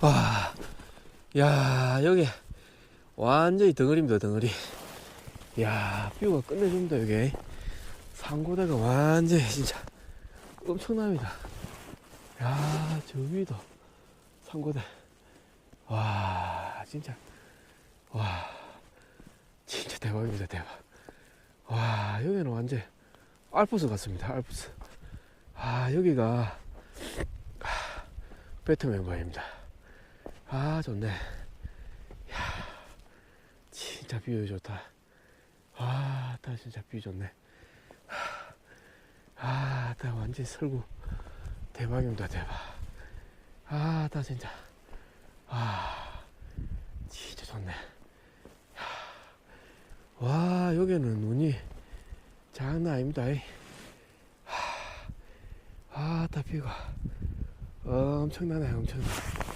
와, 야, 여기 완전히 덩어리입니다, 덩어리. 야, 뷰가 끝내줍니다, 여기. 상고대가 완전히 진짜 엄청납니다. 야, 저 위도 상고대. 와, 진짜. 와, 진짜 대박입니다, 대박. 와, 여기는 완전 알프스 같습니다, 알프스. 아, 여기가 배트맨 바입니다. 아, 좋네. 야, 진짜 뷰 좋다. 아, 나 진짜 뷰 좋네. 아, 나 완전 설구 대박입니다, 대박. 아, 나 진짜. 아, 진짜 좋네. 야, 와, 여기는 눈이 장난 아닙니다. 이. 아, 다 뷰가 엄청나네, 엄청나.